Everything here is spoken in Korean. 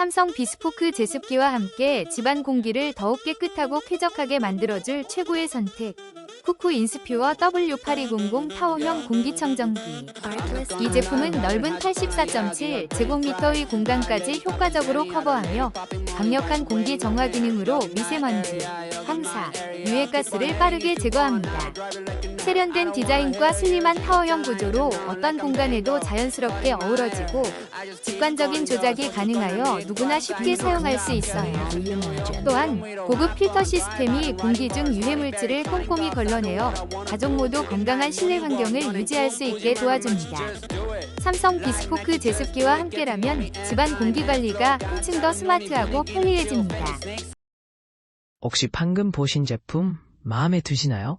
삼성 비스포크 제습기와 함께 집안 공기를 더욱 깨끗하고 쾌적하게 만들어줄 최고의 선택. 쿠쿠 인스퓨어 W8200 타워형 공기청정기. 이 제품은 넓은 84.7 제곱미터의 공간까지 효과적으로 커버하며 강력한 공기 정화 기능으로 미세먼지, 황사, 유해가스를 빠르게 제거합니다. 세련된 디자인과 슬림한 타워형 구조로 어떤 공간에도 자연스럽게 어우러지고 직관적인 조작이 가능하여 누구나 쉽게 사용할 수 있어요. 또한 고급 필터 시스템이 공기 중 유해물질을 꼼꼼히 걸러내어 가족 모두 건강한 실내 환경을 유지할 수 있게 도와줍니다. 삼성 비스포크 제습기와 함께라면 집안 공기 관리가 한층 더 스마트하고 편리해집니다. 혹시 방금 보신 제품 마음에 드시나요?